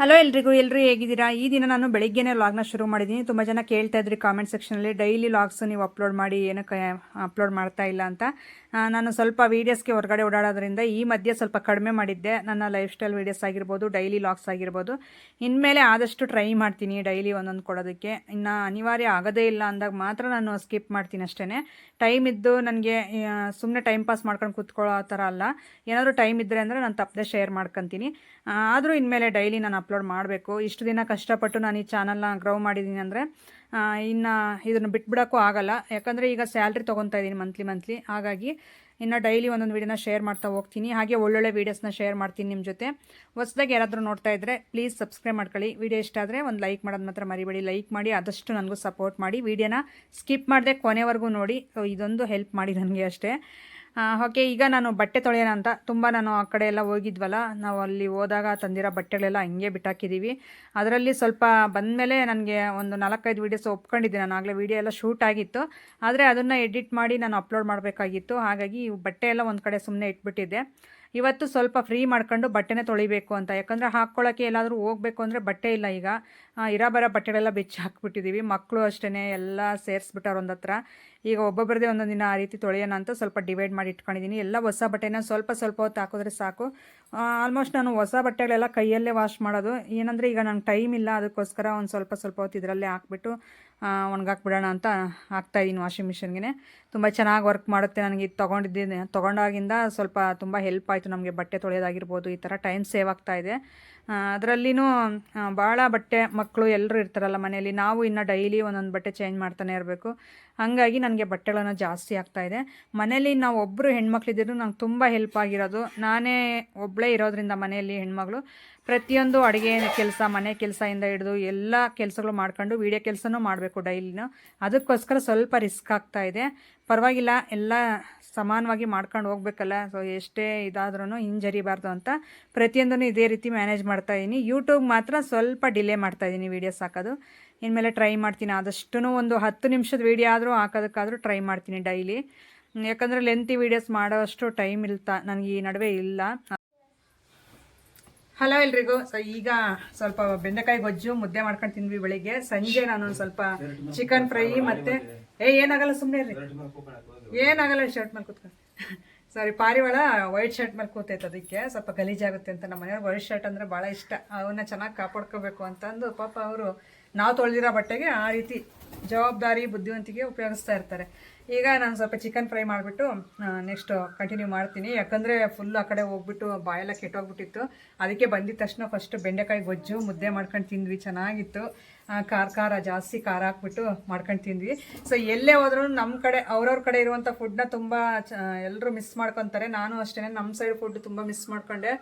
Hello ಎಲ್ರಿಗೂ ಎಲ್ಲರೂ ಹೇಗಿದ್ದೀರಾ? ಈ ದಿನ ನಾನು ಬೆಳಿಗ್ಗೆನೇ ಲಾಗ್ನ ಶುರು ಮಾಡಿದ್ದೀನಿ. ತುಂಬ ಜನ ಕೇಳ್ತಾ ಇದ್ರಿ ಕಾಮೆಂಟ್ ಸೆಕ್ಷನಲ್ಲಿ ಡೈಲಿ ಲಾಗ್ಸ್ ನೀವು ಅಪ್ಲೋಡ್ ಮಾಡಿ, ಏನಕ್ಕೆ ಅಪ್ಲೋಡ್ ಮಾಡ್ತಾ ಇಲ್ಲ ಅಂತ. ನಾನು ಸ್ವಲ್ಪ ವೀಡಿಯೋಸ್ಗೆ ಹೊರಗಡೆ ಓಡಾಡೋದ್ರಿಂದ ಈ ಮಧ್ಯೆ ಸ್ವಲ್ಪ ಕಡಿಮೆ ಮಾಡಿದ್ದೆ. ನನ್ನ ಲೈಫ್ ಸ್ಟೈಲ್ ವೀಡಿಯೋಸ್ ಆಗಿರ್ಬೋದು ಡೈಲಿ ಲಾಗ್ಸ್ ಆಗಿರ್ಬೋದು. ಇನ್ಮೇಲೆ ಆದಷ್ಟು ಟ್ರೈ ಮಾಡ್ತೀನಿ ಡೈಲಿ ಒಂದೊಂದು ಕೊಡೋದಕ್ಕೆ. ಇನ್ನು ಅನಿವಾರ್ಯ ಆಗೋದೇ ಇಲ್ಲ ಅಂದಾಗ ಮಾತ್ರ ನಾನು ಸ್ಕಿಪ್ ಮಾಡ್ತೀನಿ ಅಷ್ಟೇ ಟೈಮ್ ಇದ್ದು ನನಗೆ ಸುಮ್ಮನೆ ಟೈಮ್ ಪಾಸ್ ಮಾಡ್ಕೊಂಡು ಕೂತ್ಕೊಳ್ಳೋ ಥರ ಅಲ್ಲ. ಏನಾದರೂ ಟೈಮ್ ಇದ್ದರೆ ಅಂದರೆ ನಾನು ತಪ್ಪದೆ ಶೇರ್ ಮಾಡ್ಕೊತೀನಿ. ಆದರೂ ಇನ್ಮೇಲೆ ಡೈಲಿ ನಾನು ಅಪ್ಲೋಡ್ ಮಾಡಬೇಕು. ಇಷ್ಟು ದಿನ ಕಷ್ಟಪಟ್ಟು ನಾನು ಈ ಚಾನಲ್ನ ಗ್ರೋ ಮಾಡಿದ್ದೀನಿ ಅಂದರೆ ಇನ್ನು ಇದನ್ನು ಬಿಟ್ಬಿಡೋಕ್ಕೂ ಆಗಲ್ಲ. ಯಾಕಂದರೆ ಈಗ ಸ್ಯಾಲ್ರಿ ತೊಗೊತಾ ಇದ್ದೀನಿ ಮಂತ್ಲಿ ಮಂತ್ಲಿ ಹಾಗಾಗಿ ಇನ್ನು ಡೈಲಿ ಒಂದೊಂದು ವೀಡಿಯೋನ ಶೇರ್ ಮಾಡ್ತಾ ಹೋಗ್ತೀನಿ. ಹಾಗೆ ಒಳ್ಳೊಳ್ಳೆ ವೀಡಿಯೋಸ್ನ ಶೇರ್ ಮಾಡ್ತೀನಿ ನಿಮ್ಮ ಜೊತೆ. ಹೊಸ್ದಾಗಿ ಯಾರಾದರೂ ನೋಡ್ತಾ ಇದ್ದರೆ ಪ್ಲೀಸ್ ಸಬ್ಸ್ಕ್ರೈಬ್ ಮಾಡ್ಕೊಳ್ಳಿ. ವೀಡಿಯೋ ಇಷ್ಟ ಆದರೆ ಒಂದು ಲೈಕ್ ಮಾಡೋದು ಮಾತ್ರ ಮರಿಬೇಡಿ. ಲೈಕ್ ಮಾಡಿ, ಆದಷ್ಟು ನನಗೂ ಸಪೋರ್ಟ್ ಮಾಡಿ. ವೀಡಿಯೋನ ಸ್ಕಿಪ್ ಮಾಡದೆ ಕೊನೆವರೆಗೂ ನೋಡಿ. ಇದೊಂದು ಹೆಲ್ಪ್ ಮಾಡಿ ನನಗೆ ಅಷ್ಟೇ. ಓಕೆ ಈಗ ನಾನು ಬಟ್ಟೆ ತೊಳೆಯೋಣ ಅಂತ. ತುಂಬ ನಾನು ಆ ಕಡೆ ಎಲ್ಲ ಹೋಗಿದ್ವಲ್ಲ, ನಾವು ಅಲ್ಲಿ ಹೋದಾಗ ತಂದಿರೋ ಬಟ್ಟೆಗಳೆಲ್ಲ ಹಂಗೆ ಬಿಟ್ಟಾಕಿದ್ದೀವಿ ಅದರಲ್ಲಿ ಸ್ವಲ್ಪ ಬಂದಮೇಲೆ ನನಗೆ ಒಂದು ನಾಲ್ಕೈದು ವೀಡಿಯೋಸ್ ಒಪ್ಕೊಂಡಿದ್ದೆ ನಾನು. ಆಗಲೇ ವೀಡಿಯೋ ಎಲ್ಲ ಶೂಟ್ ಆಗಿತ್ತು. ಆದರೆ ಅದನ್ನು ಎಡಿಟ್ ಮಾಡಿ ನಾನು ಅಪ್ಲೋಡ್ ಮಾಡಬೇಕಾಗಿತ್ತು. ಹಾಗಾಗಿ ಬಟ್ಟೆ ಎಲ್ಲ ಒಂದು ಕಡೆ ಸುಮ್ಮನೆ ಇಟ್ಬಿಟ್ಟಿದ್ದೆ. ಇವತ್ತು ಸ್ವಲ್ಪ ಫ್ರೀ ಮಾಡ್ಕೊಂಡು ಬಟ್ಟೆನೇ ತೊಳಿಬೇಕು ಅಂತ. ಯಾಕಂದರೆ ಹಾಕ್ಕೊಳ್ಳೋಕ್ಕೆ ಎಲ್ಲಾದರೂ ಹೋಗಬೇಕು ಅಂದರೆ ಬಟ್ಟೆ ಇಲ್ಲ ಈಗ. ಆ, ಇರೋ ಬರೋ ಬಟ್ಟೆಗಳೆಲ್ಲ ಬೆಚ್ಚಿ ಹಾಕ್ಬಿಟ್ಟಿದ್ದೀವಿ ಮಕ್ಕಳು ಅಷ್ಟೇ ಎಲ್ಲ ಸೇರಿಸ್ಬಿಟ್ಟವ್ರು ಒಂದು ಹತ್ರ. ಈಗ ಒಬ್ಬೊಬ್ಬರದೇ ಒಂದೊಂದು ದಿನ ಆ ರೀತಿ ತೊಳೆಯೋಣ ಅಂತ ಸ್ವಲ್ಪ ಡಿವೈಡ್ ಮಾಡಿ ಇಟ್ಕೊಂಡಿದ್ದೀನಿ ಎಲ್ಲ ಹೊಸ ಬಟ್ಟೆನ ಸ್ವಲ್ಪ ಸ್ವಲ್ಪ ಹೊತ್ತು ಹಾಕಿದ್ರೆ ಸಾಕು. ಆಲ್ಮೋಸ್ಟ್ ನಾನು ಹೊಸ ಬಟ್ಟೆಗಳೆಲ್ಲ ಕೈಯಲ್ಲೇ ವಾಶ್ ಮಾಡೋದು. ಏನಂದರೆ ಈಗ ನಂಗೆ ಟೈಮ್ ಇಲ್ಲ ಅದಕ್ಕೋಸ್ಕರ ಒಂದು ಸ್ವಲ್ಪ ಸ್ವಲ್ಪ ಹೊತ್ತು ಇದರಲ್ಲೇ ಹಾಕ್ಬಿಟ್ಟು ಒಣಗಾಕ್ಬಿಡೋಣ ಅಂತ ಹಾಕ್ತಾಯಿದ್ದೀನಿ ವಾಷಿಂಗ್ ಮಿಷಿನ್ಗೆ ತುಂಬ ಚೆನ್ನಾಗಿ ವರ್ಕ್ ಮಾಡುತ್ತೆ ನನಗೆ. ಇದು ತೊಗೊಂಡಿದ್ದೀನಿ. ತೊಗೊಂಡಾಗಿಂದ ಸ್ವಲ್ಪ ತುಂಬ ಹೆಲ್ಪ್ ಆಯಿತು ನಮಗೆ ಬಟ್ಟೆ ತೊಳೆಯೋದಾಗಿರ್ಬೋದು. ಈ ಥರ ಟೈಮ್ ಸೇವ್ ಆಗ್ತಾಯಿದೆ ಅದರಲ್ಲಿನೂ ಭಾಳ ಬಟ್ಟೆ ಮಕ್ಕಳು ಎಲ್ಲರೂ ಇರ್ತಾರಲ್ಲ ಮನೆಯಲ್ಲಿ, ನಾವು ಇನ್ನು ಡೈಲಿ ಒಂದೊಂದು ಬಟ್ಟೆ ಚೇಂಜ್ ಮಾಡ್ತಾನೆ ಇರಬೇಕು. ಹಾಗಾಗಿ ನನಗೆ ಬಟ್ಟೆಗಳನ್ನು ಜಾಸ್ತಿ ಆಗ್ತಾ ಇದೆ. ಮನೇಲಿ ನಾವು ಒಬ್ಬರು ಹೆಣ್ಮಕ್ಳಿದ್ದು ನಂಗೆ ತುಂಬ ಹೆಲ್ಪ್ ಆಗಿರೋದು. ನಾನೇ ಒಬ್ಬಳೇ ಇರೋದ್ರಿಂದ ಮನೆಯಲ್ಲಿ ಹೆಣ್ಮಗಳು. ಪ್ರತಿಯೊಂದು ಅಡುಗೆ ಕೆಲಸ, ಮನೆ ಕೆಲಸದಿಂದ ಹಿಡಿದು ಎಲ್ಲ ಕೆಲಸಗಳು ಮಾಡ್ಕೊಂಡು ವೀಡಿಯೋ ಕೆಲಸನೂ ಮಾಡಬೇಕು ಡೈಲಿನೂ. ಅದಕ್ಕೋಸ್ಕರ ಸ್ವಲ್ಪ ರಿಸ್ಕ್ ಆಗ್ತಾ ಇದೆ. ಪರವಾಗಿಲ್ಲ, ಎಲ್ಲ ಸಮಾನವಾಗಿ ಮಾಡ್ಕೊಂಡು ಹೋಗ್ಬೇಕಲ್ಲ. ಸೊ ಎಷ್ಟೇ ಇದಾದ್ರೂ ಹಿಂಜರಿಬಾರ್ದು ಅಂತ ಪ್ರತಿಯೊಂದನ್ನು ಇದೇ ರೀತಿ ಮ್ಯಾನೇಜ್ ಮಾಡ್ತಾ ಇದ್ದೀನಿ ಯೂಟ್ಯೂಬ್ ಮಾತ್ರ ಸ್ವಲ್ಪ ಡಿಲೇ ಮಾಡ್ತಾ ಇದ್ದೀನಿ ವೀಡಿಯೋಸ್ ಹಾಕೋದು ಇನ್ಮೇಲೆ ಟ್ರೈ ಮಾಡ್ತೀನಿ. ಆದಷ್ಟು ಒಂದು ಹತ್ತು ನಿಮಿಷದ ವೀಡಿಯೋ ಆದರೂ ಹಾಕೋದಕ್ಕಾದರೂ ಟ್ರೈ ಮಾಡ್ತೀನಿ ಡೈಲಿ. ಯಾಕಂದರೆ ಲೆಂತಿ ವೀಡಿಯೋಸ್ ಮಾಡೋವಷ್ಟು ಟೈಮ್ ಇಲ್ತಾ, ನನಗೆ ಈ ನಡುವೆ ಇಲ್ಲ. ಹಲೋ ಎಲ್ರಿಗೂ. ಸೊ ಈಗ ಸ್ವಲ್ಪ ಬೆಂಡೆಕಾಯಿ ಗೊಜ್ಜು ಮುದ್ದೆ ಮಾಡ್ಕೊಂಡು ತಿನ್ವಿ ಬೆಳಿಗ್ಗೆ. ಸಂಜೆ ನಾನು ಒಂದು ಸ್ವಲ್ಪ ಚಿಕನ್ ಫ್ರೈ ಮತ್ತೆ ಏ, ಏನಾಗಲ್ಲ ಸುಮ್ಮನೆ ರೀ ಏನಾಗಲ್ಲ ಶರ್ಟ್ ಮೇಲೆ ಕೂತ್ಕೊಂಡು ಸಾರಿ ಪಾರಿವಾಳ ವೈಟ್ ಶರ್ಟ್ ಮೇಲೆ ಕೂತೈತೆ ಅದಕ್ಕೆ. ಸ್ವಲ್ಪ ಗಲೀಜಾಗುತ್ತೆ ಅಂತ ನಮ್ಮ ಮನೆಯವ್ರಿಗೆ ವೈಟ್ ಶರ್ಟ್ ಅಂದರೆ ಭಾಳ ಇಷ್ಟ. ಅವನ್ನ ಚೆನ್ನಾಗಿ ಕಾಪಾಡ್ಕೋಬೇಕು ಅಂತಂದು ಪಾಪ ಅವರು ನಾವು ತೊಳೆದಿರೋ ಬಟ್ಟೆಗೆ ಆ ರೀತಿ ಜವಾಬ್ದಾರಿ, ಬುದ್ಧಿವಂತಿಕೆ ಉಪಯೋಗಿಸ್ತಾ ಇರ್ತಾರೆ. ಈಗ ನಾನು ಸ್ವಲ್ಪ ಚಿಕನ್ ಫ್ರೈ ಮಾಡಿಬಿಟ್ಟು ನೆಕ್ಸ್ಟ್ ಕಂಟಿನ್ಯೂ ಮಾಡ್ತೀನಿ. ಯಾಕಂದರೆ ಫುಲ್ ಆ ಕಡೆ ಹೋಗ್ಬಿಟ್ಟು ಬಾಯೆಲ್ಲ ಕೆಟ್ಟೋಗ್ಬಿಟ್ಟಿತ್ತು. ಅದಕ್ಕೆ ಬಂದಿದ ತಕ್ಷಣ ಫಸ್ಟ್ ಬೆಂಡೆಕಾಯಿ ಗೊಜ್ಜು, ಮುದ್ದೆ ಮಾಡ್ಕೊಂಡು ತಿಂದ್ವಿ. ಚೆನ್ನಾಗಿತ್ತು. ಖಾರ ಖಾರ, ಜಾಸ್ತಿ ಖಾರ ಹಾಕ್ಬಿಟ್ಟು ಮಾಡ್ಕೊಂಡು ತಿಂದ್ವಿ. ಸೊ ಎಲ್ಲೇ ಹೋದ್ರೂ ನಮ್ಮ ಕಡೆ, ಅವ್ರವ್ರ ಕಡೆ ಇರುವಂಥ ಫುಡ್ನ ತುಂಬ ಎಲ್ಲರೂ ಮಿಸ್ ಮಾಡ್ಕೊತಾರೆ. ನಾನು ಅಷ್ಟೇ ನಮ್ಮ ಸೈಡ್ ಫುಡ್ ತುಂಬ ಮಿಸ್ ಮಾಡ್ಕೊಂಡೆ.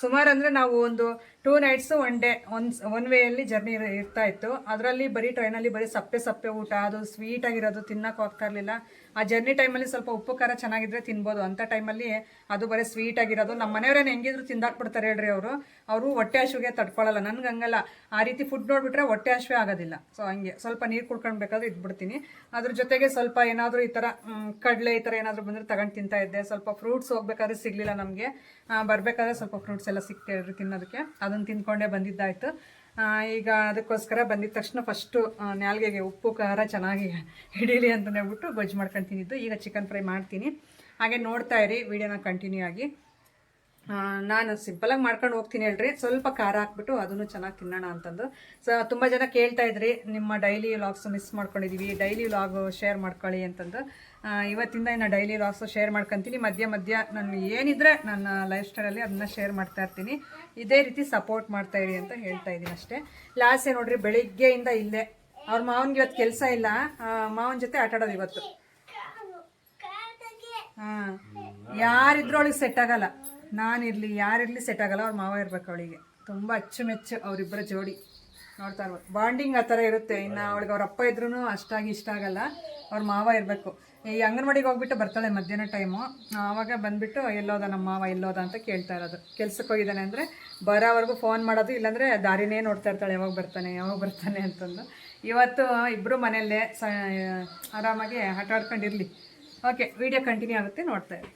ಸುಮಾರು ಅಂದರೆ ನಾವು ಒಂದು two nights one day one one ವೇಯಲ್ಲಿ journey ಇರ್ತಾ ಇತ್ತು. ಅದರಲ್ಲಿ ಬರೀ ಟ್ರೈನಲ್ಲಿ ಬರೀ ಸಪ್ಪೆ ಸಪ್ಪೆ ಊಟ, ಅದು ಸ್ವೀಟ್ ಆಗಿರೋದು ಹೋಗ್ತಾ ಇರಲಿಲ್ಲ. ಆ ಜರ್ನಿ ಟೈಮಲ್ಲಿ ಸ್ವಲ್ಪ ಉಪ್ಪು, ಖಾರ ಚೆನ್ನಾಗಿದ್ರೆ ತಿನ್ಬೋದು. ಅಂಥ ಟೈಮಲ್ಲಿ ಅದು ಬರೀ ಸ್ವೀಟ್ ಆಗಿರೋದು. ನಮ್ಮ ಮನೆಯವ್ರೇನು ಹೆಂಗಿದ್ರು ತಿಂದಾಕ್ಬಿಡ್ತಾರೆ ಹೇಳ್ರಿ ಅವರು. ಅವರು ಹೊಟ್ಟೆ ಹಶುವಿಗೆ ತಡ್ಕೊಳ್ಳಲ್ಲ ನನ್ಗೆ ಹಂಗಲ್ಲ. ಆ ರೀತಿ ಫುಡ್ ನೋಡಿಬಿಟ್ರೆ ಹೊಟ್ಟೆ ಹಸುವೆ ಆಗೋದಿಲ್ಲ. ಸೊ ಹಂಗೆ. ಸ್ವಲ್ಪ ನೀರು ಕುಡ್ಕೊಳ್ಬೇಕಾದ್ರೆ ಇದ್ಬಿಡ್ತೀನಿ. ಅದ್ರ ಜೊತೆಗೆ ಸ್ವಲ್ಪ ಏನಾದರೂ ಈ ಥರ ಕಡಲೆ ಈ ಥರ ಏನಾದರೂ ಬಂದರೆ ತಗೊಂಡು ತಿಂತಾ ಇದ್ದೆ. ಸ್ವಲ್ಪ ಫ್ರೂಟ್ಸ್ ಹೋಗ್ಬೇಕಾದ್ರೆ ಸಿಗಲಿಲ್ಲ ನಮಗೆ. ಬರಬೇಕಾದ್ರೆ ಸ್ವಲ್ಪ ಫ್ರೂಟ್ಸ್ ಎಲ್ಲ ಸಿಗ್ತಾ ಇದ್ರು ತಿನ್ನೋದಕ್ಕೆ. ಅದನ್ನು ತಿಂದ್ಕೊಂಡೇ ಬಂದಿದ್ದಾಯಿತು. ಈಗ ಅದಕ್ಕೋಸ್ಕರ ಬಂದಿದ ತಕ್ಷಣ ಫಸ್ಟು ನಾಲ್ಗೆಗೆ ಉಪ್ಪು, ಖಾರ ಚೆನ್ನಾಗಿ ಹಿಡೀಲಿ ಅಂತ ಹೇಳ್ಬಿಟ್ಟು ಗೊಜ್ಜು ಮಾಡ್ಕೊಂಡು ತಿಂದಿದ್ದು. ಈಗ ಚಿಕನ್ ಫ್ರೈ ಮಾಡ್ತೀನಿ. ಹಾಗೆ ನೋಡ್ತಾ ಇರಿ ವಿಡಿಯೋನ ಕಂಟಿನ್ಯೂ ಆಗಿ. ನಾನು ಸಿಂಪಲಾಗಿ ಮಾಡ್ಕೊಂಡು ಹೋಗ್ತೀನಿ ಹೇಳ್ರಿ. ಸ್ವಲ್ಪ ಖಾರ ಹಾಕ್ಬಿಟ್ಟು ಅದನ್ನು ಚೆನ್ನಾಗಿ ತಿನ್ನೋಣ ಅಂತಂದು. ಸೊ ತುಂಬ ಜನ ಕೇಳ್ತಾ ಇದ್ರಿ, ನಿಮ್ಮ ಡೈಲಿ ವ್ಲಾಗ್ಸ್ ಮಿಸ್ ಮಾಡ್ಕೊಂಡಿದ್ದೀವಿ ಡೈಲಿ ವ್ಲಾಗ್ ಶೇರ್ ಮಾಡ್ಕೊಳ್ಳಿ ಅಂತಂದು. ಇವತ್ತಿಂದ ಇನ್ನು ಡೈಲಿ ಲಾಸು ಶೇರ್ ಮಾಡ್ಕೊತೀನಿ. ಮಧ್ಯ ಮಧ್ಯ ನಾನು ಏನಿದ್ರೆ ನನ್ನ ಲೈಫ್ ಸ್ಟೈಲಲ್ಲಿ ಅದನ್ನ ಶೇರ್ ಮಾಡ್ತಾ ಇರ್ತೀನಿ. ಇದೇ ರೀತಿ ಸಪೋರ್ಟ್ ಮಾಡ್ತಾ ಇರಿ ಅಂತ ಹೇಳ್ತಾ ಇದ್ದೀನಿ ಅಷ್ಟೇ. ಲಾಸೇ ನೋಡ್ರಿ, ಬೆಳಿಗ್ಗೆಯಿಂದ ಇಲ್ಲೇ. ಅವ್ರ ಮಾವನ್ಗೆ ಇವತ್ತು ಕೆಲಸ ಇಲ್ಲ. ಮಾವನ ಜೊತೆ ಆಟ ಆಡೋದು ಇವತ್ತು. ಹಾಂ. ಯಾರಿದ್ರೂ ಸೆಟ್ ಆಗಲ್ಲ. ನಾನಿರಲಿ ಯಾರಿರಲಿ ಸೆಟ್ ಆಗಲ್ಲ. ಅವ್ರ ಮಾವ ಇರ್ಬೇಕು ಅವಳಿಗೆ. ತುಂಬ ಅಚ್ಚುಮೆಚ್ಚು ಅವರಿಬ್ಬರ ಜೋಡಿ. ನೋಡ್ತಾ ಇರ್ಬೋದು ಬಾಂಡಿಂಗ್ ಆ ಥರ ಇರುತ್ತೆ. ಇನ್ನು ಅವಳಿಗೆ ಅವ್ರ ಅಪ್ಪ ಇದ್ರೂ ಅಷ್ಟಾಗಿ ಇಷ್ಟ ಆಗಲ್ಲ. ಅವ್ರ ಮಾವ ಇರಬೇಕು. ಈ ಅಂಗನವಾಡಿಗೆ ಹೋಗ್ಬಿಟ್ಟು ಬರ್ತಾಳೆ ಮಧ್ಯಾಹ್ನ ಟೈಮು ಆವಾಗ ಬಂದುಬಿಟ್ಟು ಎಲ್ಲೋದ ನಮ್ಮ ಮಾವ, ಎಲ್ಲೋದ ಅಂತ ಕೇಳ್ತಾ ಇರೋದು. ಕೆಲ್ಸಕ್ಕೆ ಹೋಗಿದ್ದಾನೆ ಅಂದರೆ ಬರೋವರೆಗೂ ಫೋನ್ ಮಾಡೋದು, ಇಲ್ಲಾಂದರೆ ದಾರಿನೇ ನೋಡ್ತಾ ಇರ್ತಾಳೆ, ಯಾವಾಗ ಬರ್ತಾನೆ ಯಾವಾಗ ಬರ್ತಾನೆ ಅಂತಂದು. ಇವತ್ತು ಇಬ್ಬರು ಮನೆಯಲ್ಲೇ ಸ ಆರಾಮಾಗಿ ಆಟ ಆಡ್ಕೊಂಡಿರಲಿ. ಓಕೆ ವಿಡಿಯೋ ಕಂಟಿನ್ಯೂ ಆಗುತ್ತೆ, ನೋಡ್ತಾ ಇರಿ.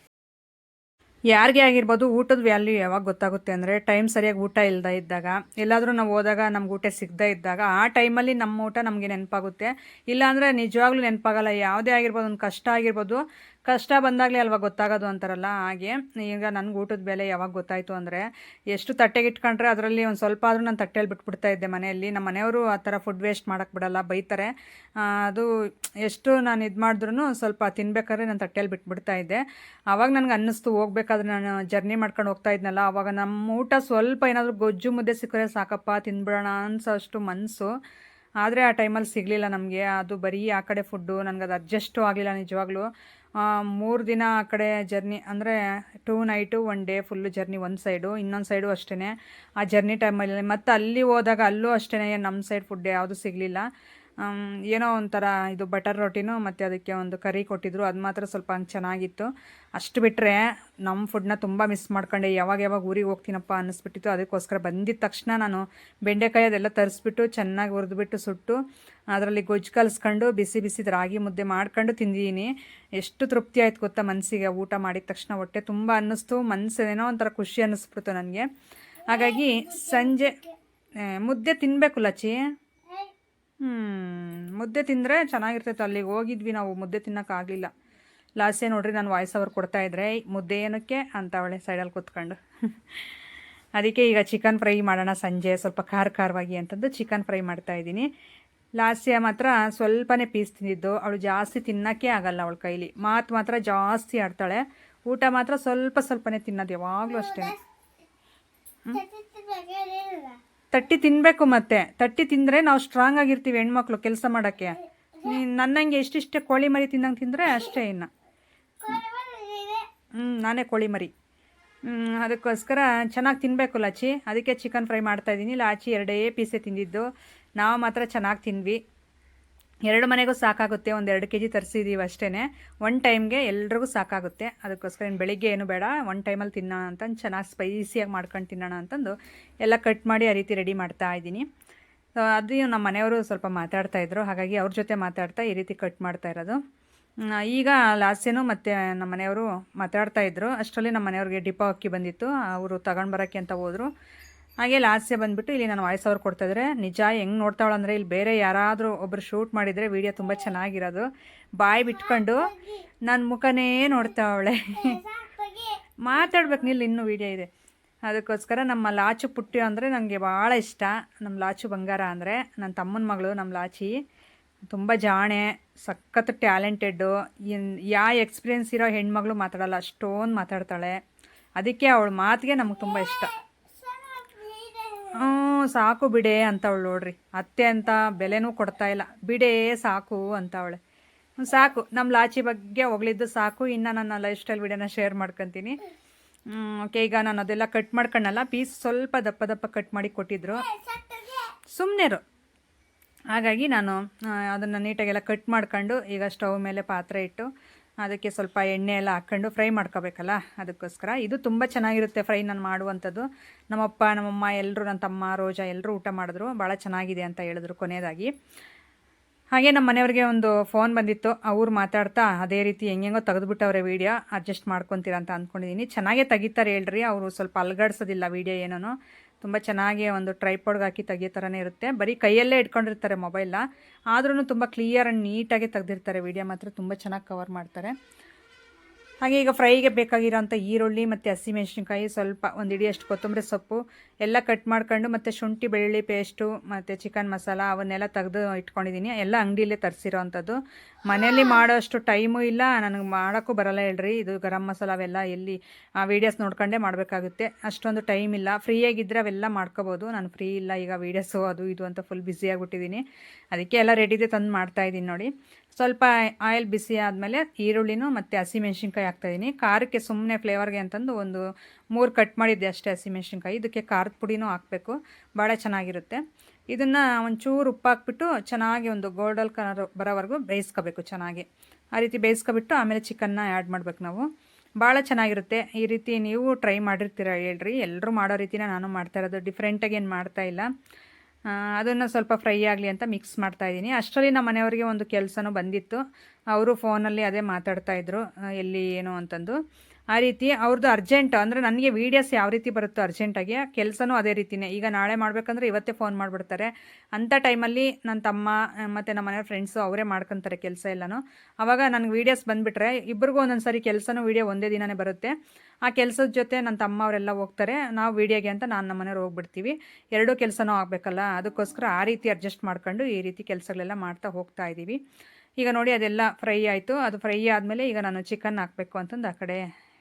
ಯಾರಿಗೆ ಆಗಿರ್ಬೋದು ಊಟದ ವ್ಯಾಲ್ಯೂ ಯಾವಾಗ ಗೊತ್ತಾಗುತ್ತೆ ಅಂದರೆ ಟೈಮ್ ಸರಿಯಾಗಿ ಊಟ ಇಲ್ಲದೆ ಇದ್ದಾಗ, ಎಲ್ಲಾದರೂ ನಾವು ಹೋದಾಗ ನಮ್ಗೆ ಊಟ ಸಿಗದೇ ಇದ್ದಾಗ, ಆ ಟೈಮಲ್ಲಿ ನಮ್ಮ ಊಟ ನಮಗೆ ನೆನಪಾಗುತ್ತೆ. ಇಲ್ಲಾಂದರೆ ನಿಜವಾಗ್ಲೂ ನೆನಪಾಗಲ್ಲ. ಯಾವುದೇ ಆಗಿರ್ಬೋದು, ಒಂದು ಕಷ್ಟ ಆಗಿರ್ಬೋದು ಕಷ್ಟ ಬಂದಾಗಲೇ ಅಲ್ವಾ ಗೊತ್ತಾಗೋದು ಅಂತಾರಲ್ಲ? ಹಾಗೆ. ಈಗ ನನಗೆ ಊಟದ ಬೆಲೆ ಯಾವಾಗ ಗೊತ್ತಾಯಿತು ಅಂದರೆ, ಎಷ್ಟು ತಟ್ಟೆಗೆ ಇಟ್ಕೊಂಡ್ರೆ ಅದರಲ್ಲಿ ಒಂದು ಸ್ವಲ್ಪ ಆದರೂ ನಾನು ತಟ್ಟೆಯಲ್ಲಿ ಬಿಟ್ಬಿಡ್ತಾ ಇದ್ದೆ ಮನೆಯಲ್ಲಿ. ನಮ್ಮ ಮನೆಯವರು ಆ ಥರ ಫುಡ್ ವೇಸ್ಟ್ ಮಾಡೋಕ್ಕೆ ಬಿಡಲ್ಲ, ಬೈತಾರೆ. ಅದು ಎಷ್ಟು ನಾನು ಇದು ಮಾಡಿದ್ರೂ ಸ್ವಲ್ಪ ತಿನ್ಬೇಕಾದ್ರೆ ನಾನು ತಟ್ಟೆಯಲ್ಲಿ ಬಿಟ್ಬಿಡ್ತಾ ಇದ್ದೆ. ಆವಾಗ ನನಗೆ ಅನ್ನಿಸ್ತು, ಹೋಗ್ಬೇಕಾದ್ರೆ ನಾನು ಜರ್ನಿ ಮಾಡ್ಕೊಂಡು ಹೋಗ್ತಾ ಇದ್ನಲ್ಲ ಆವಾಗ ನಮ್ಮ ಊಟ ಸ್ವಲ್ಪ ಏನಾದರೂ ಗೊಜ್ಜು ಮುದ್ದೆ ಸಿಕ್ಕರೆ ಸಾಕಪ್ಪ, ತಿನ್ಬಿಡೋಣ ಅನ್ಸೋ ಅಷ್ಟು ಮನಸ್ಸು ಆದರೆ ಆ ಟೈಮಲ್ಲಿ ಸಿಗಲಿಲ್ಲ ನಮಗೆ. ಅದು ಬರೀ ಆ ಕಡೆ ಫುಡ್ಡು ನನಗೆ ಅದು ಅಡ್ಜಸ್ಟು ಆಗಲಿಲ್ಲ ನಿಜವಾಗ್ಲೂ. ಮೂರು ದಿನ ಆ ಕಡೆ ಜರ್ನಿ ಅಂದರೆ two night one day full journey ಒಂದು ಸೈಡು ಇನ್ನೊಂದು ಸೈಡು ಅಷ್ಟೇ ಆ ಜರ್ನಿ ಟೈಮಲ್ಲಿ ಮತ್ತು ಅಲ್ಲಿ ಹೋದಾಗ ಅಲ್ಲೂ ಅಷ್ಟೇ ನಮ್ಮ ಸೈಡ್ ಫುಡ್ ಯಾವುದು ಸಿಗಲಿಲ್ಲ. ಏನೋ ಒಂಥರ ಇದು ಬಟರ್ ರೋಟಿನೂ ಮತ್ತು ಅದಕ್ಕೆ ಒಂದು ಕರಿ ಕೊಟ್ಟಿದ್ರು, ಅದು ಮಾತ್ರ ಸ್ವಲ್ಪ ಹಂಗೆ ಚೆನ್ನಾಗಿತ್ತು. ಅಷ್ಟು ಬಿಟ್ಟರೆ ನಮ್ಮ ಫುಡ್ನ ತುಂಬ ಮಿಸ್ ಮಾಡ್ಕೊಂಡೆ. ಯಾವಾಗ ಯಾವಾಗ ಊರಿಗೆ ಹೋಗ್ತೀನಪ್ಪ ಅನ್ನಿಸ್ಬಿಟ್ಟಿತ್ತು. ಅದಕ್ಕೋಸ್ಕರ ಬಂದಿದ್ದ ತಕ್ಷಣ ನಾನು ಬೆಂಡೆಕಾಯಿ ಅದೆಲ್ಲ ತರಿಸ್ಬಿಟ್ಟು ಚೆನ್ನಾಗಿ ಹುರಿದ್ಬಿಟ್ಟು ಸುಟ್ಟು, ಅದರಲ್ಲಿ ಗೊಜ್ಜು ಕಲಿಸ್ಕೊಂಡು ಬಿಸಿ ಬಿಸಿ ರಾಗಿ ಮುದ್ದೆ ಮಾಡ್ಕೊಂಡು ತಿಂದಿದ್ದೀನಿ ಎಷ್ಟು ತೃಪ್ತಿ ಆಯ್ತು ಗೊತ್ತಾ ಮನಸ್ಸಿಗೆ ಊಟ ಮಾಡಿದ ತಕ್ಷಣ ಹೊಟ್ಟೆ ತುಂಬ ಅನ್ನಿಸ್ತು. ಮನಸ್ಸೇನೋ ಒಂಥರ ಖುಷಿ ಅನ್ನಿಸ್ಬಿಡ್ತು ನನಗೆ. ಹಾಗಾಗಿ ಸಂಜೆ ಮುದ್ದೆ ತಿನ್ನಬೇಕು ಲಚ್ಚಿ. ಮುದ್ದೆ ತಿಂದರೆ ಚೆನ್ನಾಗಿರ್ತೈತೆ ಅಲ್ಲಿಗೆ. ಹೋಗಿದ್ವಿ ನಾವು, ಮುದ್ದೆ ತಿನ್ನೋಕ್ಕಾಗಲಿಲ್ಲ ಲಾಸ್ಟೇ ನೋಡ್ರಿ, ನಾನು ವಾಯ್ಸ್ ಓವರ್ ಕೊಡ್ತಾ ಇದ್ರೆ, ಮುದ್ದೆ ಏನಕ್ಕೆ ಅಂತ ಅವಳೆ ಸೈಡಲ್ಲಿ ಕೂತ್ಕೊಂಡು. ಅದಕ್ಕೆ ಈಗ ಚಿಕನ್ ಫ್ರೈ ಮಾಡೋಣ ಸಂಜೆ, ಸ್ವಲ್ಪ ಖಾರ ಖಾರವಾಗಿ ಅಂತಂದು ಚಿಕನ್ ಫ್ರೈ ಮಾಡ್ತಾ ಇದ್ದೀನಿ. ಲಾಸ್ಯ ಮಾತ್ರ ಸ್ವಲ್ಪನೇ ಪೀಸ್ ತಿಂದಿದ್ದು. ಅವಳು ಜಾಸ್ತಿ ತಿನ್ನೋಕ್ಕೆ ಆಗಲ್ಲ ಅವಳ ಕೈಲಿ. ಮಾತು ಮಾತ್ರ ಜಾಸ್ತಿ ಆಡ್ತಾಳೆ. ಊಟ ಮಾತ್ರ ಸ್ವಲ್ಪ ಸ್ವಲ್ಪನೇ ತಿನ್ನೋದು ಯಾವಾಗಲೂ ಅಷ್ಟೇ. ತಟ್ಟಿ ತಿನ್ನಬೇಕು ಮತ್ತೆ. ತಟ್ಟಿ ತಿಂದರೆ ನಾವು ಸ್ಟ್ರಾಂಗ್ ಆಗಿರ್ತೀವಿ ಹೆಣ್ಮಕ್ಳು ಕೆಲಸ ಮಾಡೋಕ್ಕೆ. ನೀನು ನನ್ನಂಗೆ ಎಷ್ಟಿಷ್ಟೇ ಕೋಳಿ ಮರಿ ತಿಂದಂಗೆ ತಿಂದರೆ ಅಷ್ಟೇ ಇನ್ನು. ಹ್ಞೂ ನಾನೇ ಕೋಳಿ ಮರಿ. ಅದಕ್ಕೋಸ್ಕರ ಚೆನ್ನಾಗಿ ತಿನ್ನಬೇಕು ಲಾಚಿ ಅದಕ್ಕೆ ಚಿಕನ್ ಫ್ರೈ ಮಾಡ್ತಾಯಿದ್ದೀನಿ ಲಾಚಿ ಎರಡೇ ಪೀಸೆ ತಿಂದಿದ್ದು. ನಾವು ಮಾತ್ರ ಚೆನ್ನಾಗಿ ತಿಂದ್ವಿ. ಎರಡು ಮನೆಗೂ ಸಾಕಾಗುತ್ತೆ, ಒಂದು ಎರಡು ಕೆ ಜಿ ತರಿಸಿದ್ದೀವಿ ಅಷ್ಟೇ ಒನ್ ಟೈಮ್ಗೆ ಎಲ್ರಿಗೂ ಸಾಕಾಗುತ್ತೆ. ಅದಕ್ಕೋಸ್ಕರ ಇನ್ನು ಬೆಳಿಗ್ಗೆ ಏನು ಬೇಡ ಒನ್ ಟೈಮಲ್ಲಿ ತಿನ್ನೋಣ ಅಂತಂದು ಚೆನ್ನಾಗಿ ಸ್ಪೈಸಿಯಾಗಿ ಮಾಡ್ಕೊಂಡು ತಿನ್ನೋಣ ಅಂತಂದು ಎಲ್ಲ ಕಟ್ ಮಾಡಿ ಆ ರೀತಿ ರೆಡಿ ಮಾಡ್ತಾ ಇದ್ದೀನಿ. ಸೊ ಅದು ನಮ್ಮ ಮನೆಯವರು ಸ್ವಲ್ಪ ಮಾತಾಡ್ತಾ ಇದ್ರು. ಹಾಗಾಗಿ ಅವ್ರ ಜೊತೆ ಮಾತಾಡ್ತಾ ಈ ರೀತಿ ಕಟ್ ಮಾಡ್ತಾ ಇರೋದು. ಈಗ ಲಾಸ್ಟೇನು ಮತ್ತು ನಮ್ಮ ಮನೆಯವರು ಮಾತಾಡ್ತಾ ಇದ್ರು. ಅಷ್ಟರಲ್ಲಿ ನಮ್ಮ ಮನೆಯವ್ರಿಗೆ ಡಿಪೋ ಅಕ್ಕಿ ಬಂದಿತ್ತು. ಅವರು ತಗೊಂಡು ಬರೋಕ್ಕೆ ಅಂತ ಹೋದರು. ಹಾಗೆ ಲಾಸ್ಟ್ ಬಂದುಬಿಟ್ಟು ಇಲ್ಲಿ ನಾನು ವಾಯ್ಸ್ ಓವರ್ ಕೊಡ್ತಾಯಿದ್ರೆ ನಿಜ ಹೆಂಗೆ ನೋಡ್ತಾವಳ ಅಂದ್ರೆ ಇಲ್ಲಿ ಬೇರೆ ಯಾರಾದರೂ ಒಬ್ಬರು ಶೂಟ್ ಮಾಡಿದರೆ ವಿಡಿಯೋ ತುಂಬ ಚೆನ್ನಾಗಿರೋದು. ಬಾಯಿ ಬಿಟ್ಕೊಂಡು ನನ್ನ ಮುಖನೇ ನೋಡ್ತಾವಳೆ. ಮಾತಾಡ್ಬೇಕು ನಿಲ್ಲಿ ಇನ್ನೂ ವಿಡಿಯೋ ಇದೆ. ಅದಕ್ಕೋಸ್ಕರ ನಮ್ಮ ಲಾಚು ಪುಟ್ಟಿ ಅಂದರೆ ನನಗೆ ಭಾಳ ಇಷ್ಟ. ನಮ್ಮ ಲಾಚು ಬಂಗಾರ ಅಂದರೆ ನನ್ನ ತಮ್ಮನ ಮಗಳು ನಮ್ಮ ಲಾಚಿ. ತುಂಬ ಜಾಣೆ, ಸಖತ್ ಟ್ಯಾಲೆಂಟೆಡ್ಡು. ಯಾ ಎಕ್ಸ್ಪೀರಿಯನ್ಸ್ ಇರೋ ಹೆಣ್ಮಗಳು ಮಾತಾಡಲ್ಲ, ಅಷ್ಟೊಂದು ಮಾತಾಡ್ತಾಳೆ. ಅದಕ್ಕೆ ಅವಳ ಮಾತಿಗೆ ನಮಗೆ ತುಂಬ ಇಷ್ಟ. ಸಾಕು ಬಿಡೆ ಅಂತವಳು ನೋಡ್ರಿ. ಅತ್ತೆ ಅಂತ ಬೆಲೆನೂ ಕೊಡ್ತಾ ಇಲ್ಲ. ಬಿಡೇ ಸಾಕು ಅಂತವಳೆ. ಸಾಕು. ನಮ್ಮ ಲಾಚಿ ಬಗ್ಗೆ ಹೊಗಳಿದ್ದು ಸಾಕು. ಇನ್ನು ನನ್ನ ಲೈಫ್ ಸ್ಟೈಲ್ ವಿಡಿಯೋನ ಶೇರ್ ಮಾಡ್ಕೊತೀನಿ. ಓಕೆ ಈಗ ನಾನು ಅದೆಲ್ಲ ಕಟ್ ಮಾಡ್ಕೊಂಡಲ್ಲ ಪೀಸ್ ಸ್ವಲ್ಪ ದಪ್ಪ ದಪ್ಪ ಕಟ್ ಮಾಡಿ ಕೊಟ್ಟಿದ್ರು. ಸುಮ್ಮನೆರು ಹಾಗಾಗಿ ನಾನು ಅದನ್ನು ನೀಟಾಗೆಲ್ಲ ಕಟ್ ಮಾಡ್ಕೊಂಡು ಈಗ ಸ್ಟವ್ ಮೇಲೆ ಪಾತ್ರೆ ಇಟ್ಟು ಅದಕ್ಕೆ ಸ್ವಲ್ಪ ಎಣ್ಣೆ ಎಲ್ಲ ಹಾಕ್ಕೊಂಡು ಫ್ರೈ ಮಾಡ್ಕೋಬೇಕಲ್ಲ? ಅದಕ್ಕೋಸ್ಕರ. ಇದು ತುಂಬ ಚೆನ್ನಾಗಿರುತ್ತೆ ಫ್ರೈ ನಾನು ಮಾಡುವಂಥದ್ದು. ನಮ್ಮಪ್ಪ, ನಮ್ಮಮ್ಮ ಎಲ್ಲರೂ ನನ್ನ ತಮ್ಮ, ರೋಜಾ ಎಲ್ಲರೂ ಊಟ ಮಾಡಿದ್ರು. ಭಾಳ ಚೆನ್ನಾಗಿದೆ ಅಂತ ಹೇಳಿದ್ರು ಕೊನೆಯದಾಗಿ. ಹಾಗೆ ನಮ್ಮ ಮನೆಯವ್ರಿಗೆ ಒಂದು ಫೋನ್ ಬಂದಿತ್ತು. ಅವ್ರು ಮಾತಾಡ್ತಾ ಅದೇ ರೀತಿ ಹೆಂಗೆಂಗೋ ತೆಗೆದುಬಿಟ್ಟವ್ರೆ ವೀಡಿಯೋ. ಅಡ್ಜಸ್ಟ್ ಮಾಡ್ಕೊತೀರ ಅಂತ ಅಂದ್ಕೊಂಡಿದ್ದೀನಿ ಚೆನ್ನಾಗೇ ತೆಗಿತಾರೆ ಹೇಳ್ರಿ. ಅವರು ಸ್ವಲ್ಪ ಅಲ್ಗಾಡ್ಸೋದಿಲ್ಲ ವೀಡಿಯೋ ಏನೂ ತುಂಬ ಚೆನ್ನಾಗಿ ಒಂದು ಟ್ರೈಪಾಡ್ಗೆ ಹಾಕಿ ತೆಗಿಯೋ ಥರನೇ ಇರುತ್ತೆ. ಬರೀ ಕೈಯಲ್ಲೇ ಇಟ್ಕೊಂಡಿರ್ತಾರೆ ಮೊಬೈಲ್ನ ಆದ್ರೂ ತುಂಬ ಕ್ಲಿಯರ್ ಆ್ಯಂಡ್ ನೀಟಾಗಿ ತೆಗೆದಿರ್ತಾರೆ. ವೀಡಿಯೋ ಮಾತ್ರ ತುಂಬ ಚೆನ್ನಾಗಿ ಕವರ್ ಮಾಡ್ತಾರೆ. ಹಾಗೆ ಈಗ ಫ್ರೈಗೆ ಬೇಕಾಗಿರೋಂಥ ಈರುಳ್ಳಿ ಮತ್ತು ಹಸಿಮೆಣಸಿನ್ಕಾಯಿ ಸ್ವಲ್ಪ ಒಂದು ಇಡಿಯಷ್ಟು ಕೊತ್ತಂಬರಿ ಸೊಪ್ಪು ಎಲ್ಲ ಕಟ್ ಮಾಡ್ಕೊಂಡು ಮತ್ತು ಶುಂಠಿ, ಬೆಳ್ಳುಳ್ಳಿ ಪೇಸ್ಟು ಮತ್ತು ಚಿಕನ್ ಮಸಾಲ ಅವನ್ನೆಲ್ಲ ತೆಗೆದು ಇಟ್ಕೊಂಡಿದ್ದೀನಿ. ಎಲ್ಲ ಅಂಗಡಿಯಲ್ಲೇ ತರಿಸಿರೋ ಅಂಥದ್ದು ಮನೆಯಲ್ಲಿ ಮಾಡೋಷ್ಟು ಟೈಮು ಇಲ್ಲ. ನನಗೆ ಮಾಡೋಕ್ಕೂ ಬರಲ್ಲ ಹೇಳ್ರಿ. ಇದು ಗರಂ ಮಸಾಲ ಅವೆಲ್ಲ ಎಲ್ಲಿ ಆ ವೀಡಿಯೋಸ್ ನೋಡ್ಕೊಂಡೇ ಮಾಡಬೇಕಾಗುತ್ತೆ. ಅಷ್ಟೊಂದು ಟೈಮ್ ಇಲ್ಲ. ಫ್ರೀಯಾಗಿದ್ದರೆ ಅವೆಲ್ಲ ಮಾಡ್ಕೋಬೋದು. ನಾನು ಫ್ರೀ ಇಲ್ಲ ಈಗ ವೀಡಿಯೋಸು ಅದು ಇದು ಅಂತ ಫುಲ್ ಬ್ಯುಸಿ ಆಗಿಬಿಟ್ಟಿದ್ದೀನಿ. ಅದಕ್ಕೆ ಎಲ್ಲ ರೆಡಿದೆ ತಂದು ಮಾಡ್ತಾಯಿದ್ದೀನಿ ನೋಡಿ. ಸ್ವಲ್ಪ ಆಯಿಲ್ ಬಿಸಿ ಆದಮೇಲೆ ಈರುಳ್ಳಿನೂ ಮತ್ತು ಹಸಿಮೆಣ್ಸಿನ್ಕಾಯಿ ಹಾಕ್ತಾಯಿದ್ದೀನಿ. ಖಾರಕ್ಕೆ ಸುಮ್ಮನೆ ಫ್ಲೇವರ್ಗೆ ಅಂತಂದು ಒಂದು ಮೂರು ಕಟ್ ಮಾಡಿದ್ದೆ ಅಷ್ಟೇ ಹಸಿಮೆಣ್ಸಿನ್ಕಾಯಿ. ಇದಕ್ಕೆ ಖಾರದ ಪುಡಿನೂ ಹಾಕಬೇಕು. ಭಾಳ ಚೆನ್ನಾಗಿರುತ್ತೆ. ಇದನ್ನು ಒಂಚೂರು ಉಪ್ಪು ಹಾಕ್ಬಿಟ್ಟು ಚೆನ್ನಾಗಿ ಒಂದು ಗೋಲ್ಡಲ್ ಕಲರ್ ಬರೋವರೆಗೂ ಬೇಯಿಸ್ಕೋಬೇಕು ಚೆನ್ನಾಗಿ. ಆ ರೀತಿ ಬೇಯಿಸ್ಕೊಬಿಟ್ಟು ಆಮೇಲೆ ಚಿಕನ್ನ ಆ್ಯಡ್ ಮಾಡ್ಬೇಕು ನಾವು. ಭಾಳ ಚೆನ್ನಾಗಿರುತ್ತೆ. ಈ ರೀತಿ ನೀವು ಟ್ರೈ ಮಾಡಿರ್ತೀರ ಹೇಳ್ರಿ. ಎಲ್ಲರೂ ಮಾಡೋ ರೀತಿನ ನಾನು ಮಾಡ್ತಾ ಇರೋದು. ಡಿಫ್ರೆಂಟಾಗಿ ಏನು ಮಾಡ್ತಾ ಇಲ್ಲ. ಅದನ್ನು ಸ್ವಲ್ಪ ಫ್ರೈ ಆಗಲಿ ಅಂತ ಮಿಕ್ಸ್ ಮಾಡ್ತಾ ಇದ್ದೀನಿ. ಅಷ್ಟರಲ್ಲಿ ನಮ್ಮ ಮನೆಯವರಿಗೆ ಒಂದು ಕೆಲಸನೂ ಬಂದಿತ್ತು. ಅವರು ಫೋನಲ್ಲಿ ಅದೇ ಮಾತಾಡ್ತಾ ಇದ್ರು ಆ, ಎಲ್ಲಿ ಏನು ಅಂತಂದು. ಆ ರೀತಿ ಅವ್ರದ್ದು ಅರ್ಜೆಂಟ್ ಅಂದರೆ ನನಗೆ ವೀಡಿಯೋಸ್ ಯಾವ ರೀತಿ ಬರುತ್ತೋ ಅರ್ಜೆಂಟಾಗಿ ಕೆಲಸನೂ ಅದೇ ರೀತಿಯೇ ಈಗ ನಾಳೆ ಮಾಡಬೇಕಂದ್ರೆ ಇವತ್ತೇ ಫೋನ್ ಮಾಡಿಬಿಡ್ತಾರೆ. ಅಂಥ ಟೈಮಲ್ಲಿ ನನ್ನ ತಮ್ಮ ಮತ್ತು ನಮ್ಮ ಮನೆಯವ್ರ ಫ್ರೆಂಡ್ಸು ಅವರೇ ಮಾಡ್ಕೊತಾರೆ ಕೆಲಸ ಎಲ್ಲನೂ. ಆವಾಗ ನನಗೆ ವೀಡಿಯೋಸ್ ಬಂದುಬಿಟ್ರೆ ಇಬ್ಬರಿಗೂ ಒಂದೊಂದು ಸಾರಿ ಕೆಲಸನೂ ವೀಡಿಯೋ ಒಂದೇ ದಿನವೇ ಬರುತ್ತೆ. ಆ ಕೆಲಸದ ಜೊತೆ ನನ್ನ ತಮ್ಮ ಅವರೆಲ್ಲ ಹೋಗ್ತಾರೆ. ನಾವು ವೀಡಿಯೋಗೆ ಅಂತ ನಾನು ನಮ್ಮ ಮನೆಯವ್ರು ಹೋಗ್ಬಿಡ್ತೀವಿ. ಎರಡೂ ಕೆಲಸನೂ ಆಗಬೇಕಲ್ಲ, ಅದಕ್ಕೋಸ್ಕರ ಆ ರೀತಿ ಅಡ್ಜಸ್ಟ್ ಮಾಡ್ಕೊಂಡು ಈ ರೀತಿ ಕೆಲಸಗಳೆಲ್ಲ ಮಾಡ್ತಾ ಹೋಗ್ತಾ ಇದ್ದೀವಿ ಈಗ ನೋಡಿ ಅದೆಲ್ಲ ಫ್ರೈ ಆಯಿತು. ಅದು ಫ್ರೈ ಆದಮೇಲೆ ಈಗ ನಾನು ಚಿಕನ್ ಹಾಕಬೇಕು ಅಂತಂದು ಆ ಕಡೆ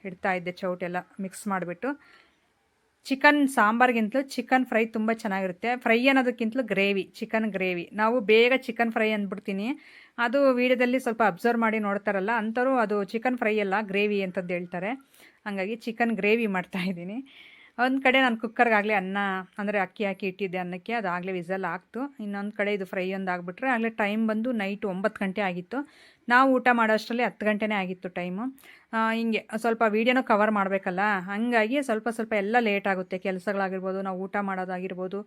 ಇಡ್ತಾ ಇದ್ದೆ ಚೌಟೆಲ್ಲ ಮಿಕ್ಸ್ ಮಾಡಿಬಿಟ್ಟು. ಚಿಕನ್ ಸಾಂಬಾರ್ಗಿಂತಲೂ ಚಿಕನ್ ಫ್ರೈ ತುಂಬ ಚೆನ್ನಾಗಿರುತ್ತೆ. ಫ್ರೈ ಅನ್ನೋದಕ್ಕಿಂತಲೂ ಗ್ರೇವಿ ಚಿಕನ್ ಗ್ರೇವಿ ನಾವು ಬೇಗ ಚಿಕನ್ ಫ್ರೈ ಅಂದ್ಬಿಡ್ತೀನಿ. ಅದು ವೀಡಿಯೋದಲ್ಲಿ ಸ್ವಲ್ಪ ಅಬ್ಸರ್ವ್ ಮಾಡಿ ನೋಡ್ತಾರಲ್ಲ ಅಂಥವ್ರು ಅದು ಚಿಕನ್ ಫ್ರೈ ಅಲ್ಲ ಗ್ರೇವಿ ಅಂತಂದು ಹೇಳ್ತಾರೆ. ಹಾಗಾಗಿ ಚಿಕನ್ ಗ್ರೇವಿ ಮಾಡ್ತಾಯಿದ್ದೀನಿ ಒಂದು ಕಡೆ ನಾನು ಕುಕ್ಕರ್ಗಾಗಲೇ ಅನ್ನ, ಅಂದರೆ ಅಕ್ಕಿ ಹಾಕಿ ಇಟ್ಟಿದ್ದೆ ಅನ್ನಕ್ಕೆ, ಅದು ಆಗಲೇ ವಿಸಲ್ ಆಗ್ತು. ಇನ್ನೊಂದು ಕಡೆ ಇದು ಫ್ರೈ ಒಂದು ಆಗಿಬಿಟ್ರೆ, ಆಗಲೇ ಟೈಮ್ ಬಂದು ನೈಟ್ ಒಂಬತ್ತು ಗಂಟೆ ಆಗಿತ್ತು. ನಾವು ಊಟ ಮಾಡೋಷ್ಟರಲ್ಲಿ ಹತ್ತು ಗಂಟೆನೇ ಆಗಿತ್ತು ಟೈಮು ಹಿಂಗೆ ಸ್ವಲ್ಪ ವೀಡಿಯೋನೂ ಕವರ್ ಮಾಡಬೇಕಲ್ಲ, ಹಾಗಾಗಿ ಸ್ವಲ್ಪ ಸ್ವಲ್ಪ ಎಲ್ಲ ಲೇಟ್ ಆಗುತ್ತೆ. ಕೆಲಸಗಳಾಗಿರ್ಬೋದು, ನಾವು ಊಟ ಮಾಡೋದಾಗಿರ್ಬೋದು,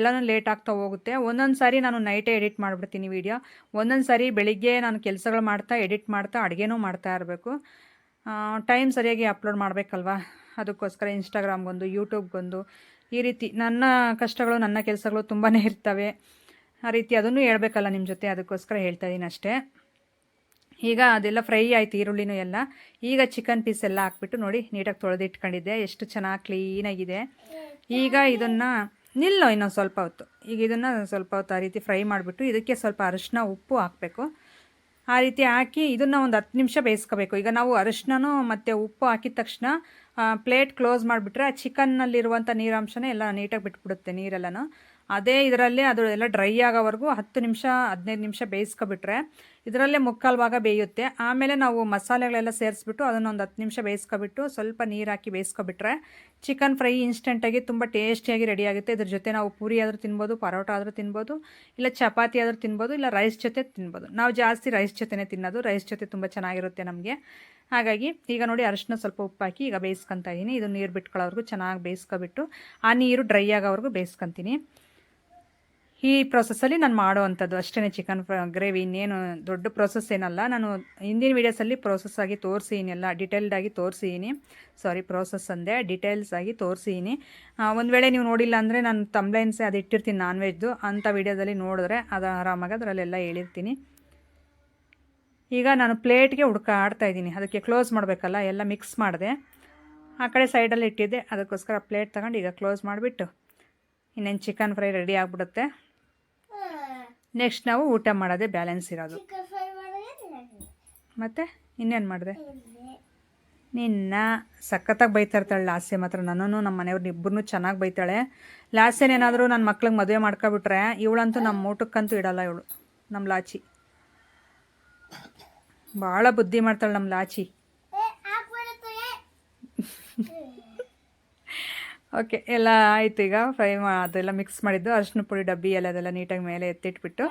ಎಲ್ಲನೂ ಲೇಟ್ ಆಗ್ತಾ ಹೋಗುತ್ತೆ. ಒಂದೊಂದು ಸಾರಿ ನಾನು ನೈಟೇ ಎಡಿಟ್ ಮಾಡಿಬಿಡ್ತೀನಿ ವೀಡಿಯೋ ಒಂದೊಂದು ಸಾರಿ ಬೆಳಿಗ್ಗೆ ನಾನು ಕೆಲಸಗಳು ಮಾಡ್ತಾ ಎಡಿಟ್ ಮಾಡ್ತಾ, ಅಡುಗೆನೂ ಮಾಡ್ತಾ ಇರಬೇಕು. ಟೈಮ್ ಸರಿಯಾಗಿ ಅಪ್ಲೋಡ್ ಮಾಡಬೇಕಲ್ವಾ? ಅದಕ್ಕೋಸ್ಕರ ಇನ್ಸ್ಟಾಗ್ರಾಮ್ಗೊಂದು ಯೂಟ್ಯೂಬ್ಗೊಂದು ಈ ರೀತಿ ನನ್ನ ಕಷ್ಟಗಳು, ನನ್ನ ಕೆಲಸಗಳು ತುಂಬಾ ಇರ್ತವೆ. ಆ ರೀತಿ ಅದನ್ನು ಹೇಳಬೇಕಲ್ಲ ನಿಮ್ಮ ಜೊತೆ, ಅದಕ್ಕೋಸ್ಕರ ಹೇಳ್ತಾ ಇದ್ದೀನಿ ಅಷ್ಟೇ. ಈಗ ಅದೆಲ್ಲ ಫ್ರೈ ಆಯಿತು, ಈರುಳ್ಳಿನೂ ಎಲ್ಲ. ಈಗ ಚಿಕನ್ ಪೀಸ್ ಎಲ್ಲ ಹಾಕ್ಬಿಟ್ಟು ನೋಡಿ, ನೀಟಾಗಿ ತೊಳೆದಿಟ್ಕೊಂಡಿದ್ದೆ ಎಷ್ಟು ಚೆನ್ನಾಗಿ ಕ್ಲೀನಾಗಿದೆ ಈಗ ಇದನ್ನು ನಿಲ್ಲೋ ಇನ್ನೊಂದು ಸ್ವಲ್ಪ ಹೊತ್ತು. ಈಗ ಇದನ್ನು ಸ್ವಲ್ಪ ಹೊತ್ತು ಆ ರೀತಿ ಫ್ರೈ ಮಾಡಿಬಿಟ್ಟು ಇದಕ್ಕೆ ಸ್ವಲ್ಪ ಅರಿಶಿನ, ಉಪ್ಪು ಹಾಕಬೇಕು. ಆ ರೀತಿ ಹಾಕಿ ಇದನ್ನು ಒಂದು ಹತ್ತು ನಿಮಿಷ ಬೇಯಿಸ್ಕೋಬೇಕು. ಈಗ ನಾವು ಅರಿಶಿನೂ ಮತ್ತು ಉಪ್ಪು ಹಾಕಿದ ತಕ್ಷಣ ಪ್ಲೇಟ್ ಕ್ಲೋಸ್ ಮಾಡಿಬಿಟ್ರೆ ಆ ಚಿಕನ್ನಲ್ಲಿರುವಂಥ ನೀರಾಂಶನೇ ಎಲ್ಲ ನೀಟಾಗಿ ಬಿಟ್ಬಿಡುತ್ತೆ ನೀರೆಲ್ಲನೂ. ಅದೇ ಇದರಲ್ಲಿ ಅದು ಎಲ್ಲ ಡ್ರೈ ಆಗೋವರೆಗೂ ಹತ್ತು ನಿಮಿಷ, ಹದಿನೈದು ನಿಮಿಷ ಬೇಯಿಸ್ಕೊಬಿಟ್ರೆ ಇದರಲ್ಲೇ ಮುಕ್ಕಾಲು ಭಾಗ ಬೇಯುತ್ತೆ. ಆಮೇಲೆ ನಾವು ಮಸಾಲೆಗಳೆಲ್ಲ ಸೇರಿಸ್ಬಿಟ್ಟು ಅದನ್ನೊಂದು ಹತ್ತು ನಿಮಿಷ ಬೇಯಿಸ್ಕೊಬಿಟ್ಟು ಸ್ವಲ್ಪ ನೀರು ಹಾಕಿ ಬೇಯಿಸ್ಕೊಬಿಟ್ರೆ ಚಿಕನ್ ಫ್ರೈ ಇನ್ಸ್ಟೆಂಟಾಗಿ ತುಂಬ ಟೇಸ್ಟಿಯಾಗಿ ರೆಡಿ ಆಗುತ್ತೆ. ಇದ್ರ ಜೊತೆ ನಾವು ಪೂರಿ ಆದರೂ ತಿನ್ಬೋದು, ಪರೋಟ ಆದರೂ ತಿನ್ಬೋದು, ಇಲ್ಲ ಚಪಾತಿ ಆದರೂ ತಿನ್ಬೋದು, ಇಲ್ಲ ರೈಸ್ ಜೊತೆ ತಿನ್ಬೋದು. ನಾವು ಜಾಸ್ತಿ ರೈಸ್ ಜೊತೆನೇ ತಿನ್ನೋದು. ರೈಸ್ ಜೊತೆ ತುಂಬ ಚೆನ್ನಾಗಿರುತ್ತೆ ನಮಗೆ. ಹಾಗಾಗಿ ಈಗ ನೋಡಿ ಅರಿಶಿನ ಸ್ವಲ್ಪ ಉಪ್ಪು ಹಾಕಿ ಈಗ ಬೇಯಿಸ್ಕೊತಾ ಇದ್ದೀನಿ ಇದು ನೀರು ಬಿಟ್ಕೊಳ್ಳೋವರೆಗೂ ಚೆನ್ನಾಗಿ ಬೇಯಿಸ್ಕೊಬಿಟ್ಟು, ಆ ನೀರು ಡ್ರೈ ಆಗೋವರೆಗೂ ಬೇಯಿಸ್ಕೊತೀನಿ. ಈ ಪ್ರೊಸೆಸ್ಸಲ್ಲಿ ನಾನು ಮಾಡೋ ಅಂಥದ್ದು ಅಷ್ಟೇ ಚಿಕನ್ ಗ್ರೇವಿ ಇನ್ನೇನು ದೊಡ್ಡ ಪ್ರೊಸೆಸ್ ಏನಲ್ಲ. ನಾನು ಹಿಂದಿನ ವೀಡಿಯೋಸಲ್ಲಿ ಪ್ರೋಸೆಸ್ ಆಗಿ ತೋರಿಸಿದ್ದೀನಿ ಎಲ್ಲ ಡಿಟೇಲ್ಡಾಗಿ ತೋರಿಸಿದ್ದೀನಿ ಸಾರಿ ಪ್ರೋಸೆಸ್ ಅಂದೆ ಡಿಟೇಲ್ಸ್ ಆಗಿ ತೋರಿಸಿದ್ದೀನಿ ಒಂದು ವೇಳೆ ನೀವು ನೋಡಿಲ್ಲ ಅಂದರೆ ನಾನು ತಂಬ್ಲೈನ್ಸೇ ಅದು ಇಟ್ಟಿರ್ತೀನಿ ನಾನ್ ವೆಜ್ದು ಅಂಥ ವೀಡಿಯೋದಲ್ಲಿ ನೋಡಿದ್ರೆ ಅದು ಆರಾಮಾಗಿ ಅದರಲ್ಲೆಲ್ಲ ಹೇಳಿರ್ತೀನಿ. ಈಗ ನಾನು ಪ್ಲೇಟ್ಗೆ ಹುಡ್ಕಾಡ್ತಾ ಇದ್ದೀನಿ. ಅದಕ್ಕೆ ಕ್ಲೋಸ್ ಮಾಡಬೇಕಲ್ಲ, ಎಲ್ಲ ಮಿಕ್ಸ್ ಮಾಡಿದೆ. ಆ ಕಡೆ ಸೈಡಲ್ಲಿ ಇಟ್ಟಿದ್ದೆ. ಅದಕ್ಕೋಸ್ಕರ ಪ್ಲೇಟ್ ತಗೊಂಡು ಈಗ ಕ್ಲೋಸ್ ಮಾಡಿಬಿಟ್ಟು, ಇನ್ನೇನು ಚಿಕನ್ ಫ್ರೈ ರೆಡಿ ಆಗಿಬಿಡುತ್ತೆ. ನೆಕ್ಸ್ಟ್ ನಾವು ಊಟ ಮಾಡೋದೆ ಬ್ಯಾಲೆನ್ಸ್ ಇರೋದು. ಮತ್ತು ಇನ್ನೇನು ಮಾಡಿದೆ? ನಿನ್ನ ಸಖತ್ತಾಗಿ ಬೈತಾ ಇರ್ತಾಳೆ ಲಾಸ್ಯ ಮಾತ್ರ. ನನ್ನೂ ನಮ್ಮ ಮನೆಯವ್ರನ್ನ ಇಬ್ಬರನ್ನೂ ಚೆನ್ನಾಗಿ ಬೈತಾಳೆ. ಲಾಸ್ಯನೇನಾದರೂ ನನ್ನ ಮಕ್ಳಿಗೆ ಮದುವೆ ಮಾಡ್ಕೊಬಿಟ್ರೆ ಇವಳಂತೂ ನಮ್ಮ ಊಟಕ್ಕಂತೂ ಇಡಲ್ಲ ಇವಳು. ನಮ್ಮ ಲಾಚಿ. ಭಾಳ ಬುದ್ಧಿ ಮಾಡ್ತಾಳೆ ನಮ್ಮ ಲಾಚಿ. ಓಕೆ, ಎಲ್ಲ ಆಯ್ತು ಈಗ ಫ್ರೈ ಅದೆಲ್ಲ ಮಿಕ್ಸ್ ಮಾಡಿದ್ದು ಅರ್ಶಿನ ಪುಡಿ ಡಬ್ಬಿ, ಎಲ್ಲ ಅದೆಲ್ಲ ನೀಟಾಗಿ ಮೇಲೆ ಎತ್ತಿಟ್ಬಿಟ್ಟು.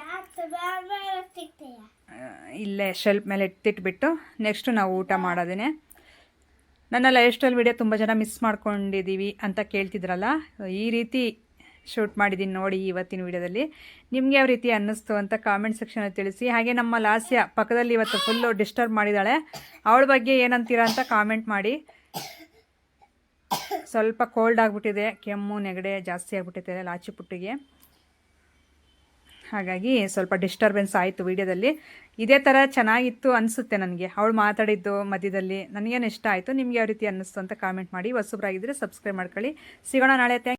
ಇಲ್ಲೇ ಶೆಲ್ಪ್ ಮೇಲೆ ಎತ್ತಿಟ್ಬಿಟ್ಟು ನೆಕ್ಸ್ಟು ನಾವು ಊಟ ಮಾಡೋದೇ ನನ್ನ ಲೈಫ್ ಸ್ಟೈಲ್ ವಿಡಿಯೋ ತುಂಬ ಜನ ಮಿಸ್ ಮಾಡ್ಕೊಂಡಿದ್ದೀವಿ ಅಂತ ಕೇಳ್ತಿದ್ರಲ್ಲ, ಈ ರೀತಿ ಶೂಟ್ ಮಾಡಿದ್ದೀನಿ ನೋಡಿ ಇವತ್ತಿನ ವಿಡಿಯೋದಲ್ಲಿ ನಿಮಗೆ ಯಾವ ರೀತಿ ಅನ್ನಿಸ್ತು ಅಂತ ಕಾಮೆಂಟ್ ಸೆಕ್ಷನಲ್ಲಿ ತಿಳಿಸಿ. ಹಾಗೆ ನಮ್ಮ ಲಾಸ್ಯ, ಪಕ್ಕದಲ್ಲಿ ಇವತ್ತು ಫುಲ್ಲು ಡಿಸ್ಟರ್ಬ್ ಮಾಡಿದ್ದಾಳೆ. ಅವಳ ಬಗ್ಗೆ ಏನಂತೀರಾ ಅಂತ ಕಾಮೆಂಟ್ ಮಾಡಿ. ಸ್ವಲ್ಪ ಕೋಲ್ಡ್ ಆಗಿಬಿಟ್ಟಿದೆ, ಕೆಮ್ಮು, ನೆಗಡೆ ಜಾಸ್ತಿ ಆಗಿಬಿಟ್ಟಿದೆ, ಲಾಚಿ ಪುಟ್ಟಿಗೆ. ಹಾಗಾಗಿ ಸ್ವಲ್ಪ ಡಿಸ್ಟರ್ಬೆನ್ಸ್ ಆಯಿತು ವಿಡಿಯೋದಲ್ಲಿ. ಇದೇ ಥರ ಚೆನ್ನಾಗಿತ್ತು ಅನಿಸುತ್ತೆ ನನಗೆ. ಅವಳು ಮಾತಾಡಿದ್ದು ಮಧ್ಯದಲ್ಲಿ ನನಗೇನು ಇಷ್ಟ ಆಯಿತು, ನಿಮ್ಗೆ ಯಾವ ರೀತಿ ಅನ್ನಿಸ್ತು ಅಂತ ಕಾಮೆಂಟ್ ಮಾಡಿ. ಹೊಸಬ್ರಾಗಿದ್ದರೆ ಸಬ್ಸ್ಕ್ರೈಬ್ ಮಾಡ್ಕೊಳ್ಳಿ. ಸಿಗೋಣ ನಾಳೆ.